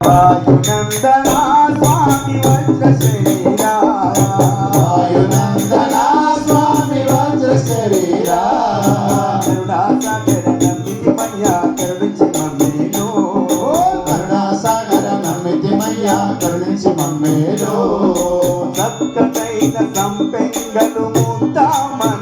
నందనా స్వామి వజ్రశరీరా నందనా స్వామి వజ్రశరీరా కరుణాసాగర నమ్మితి మయ్యా కరుణించి మమ్మేలో కరుణాసాగర నమ్మితి సంపెంగలు ముందామని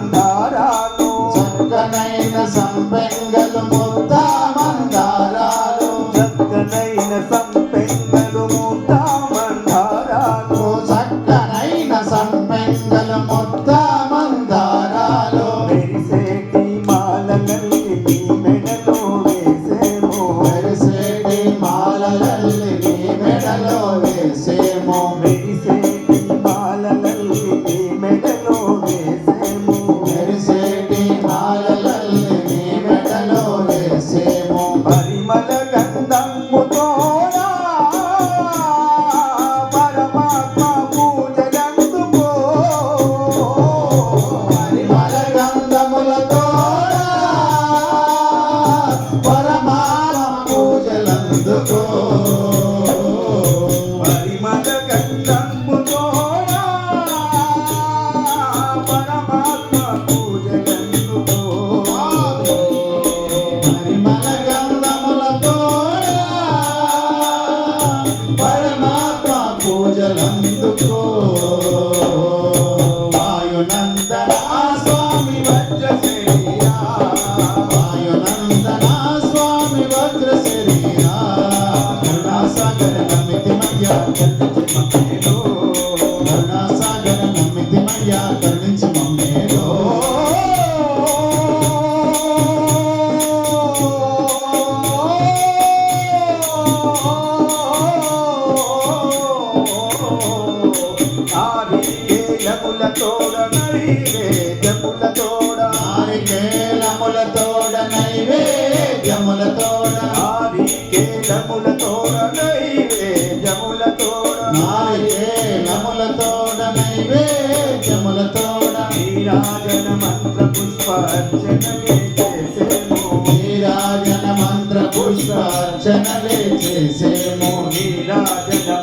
ఆశలందుకో వాయునందన స్వామి వజ్రశరియా వాయునందన స్వామి వజ్రశరియా కరుణాసాగర నమితి మయ్యా కరుణాసాగర నమితి మయ్యా నముల తోడ నైవేద్యముల తోడ. ఆరికేలముల తోడ నైవేద్యముల తోడ. ఆరికేలముల తోడ నైవేద్యముల తోడ. ఆరికేలముల తోడ నైవేద్యముల తోడ. నీరాజన మంత్ర పుష్పార్చనలే చేసేము. నీరాజన మంత్ర పుష్పార్చనలే చేసేము. నీరాజన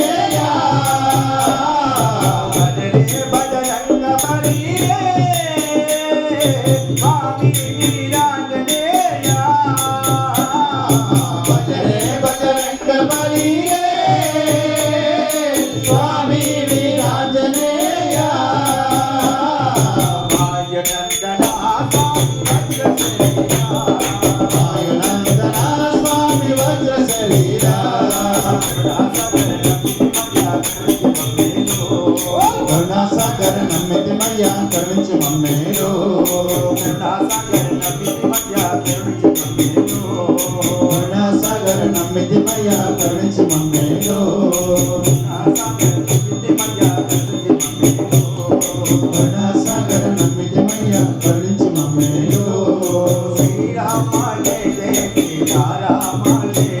Rama Hare Hare Rama Hare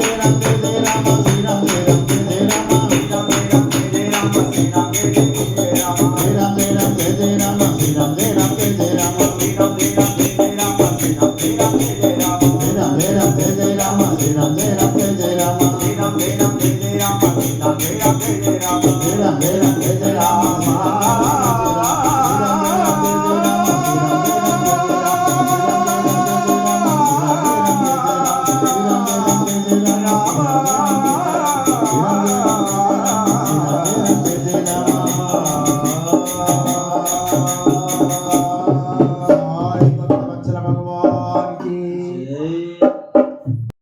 Vera, Vera, Vera, Vera, Vera, Vera, Vera,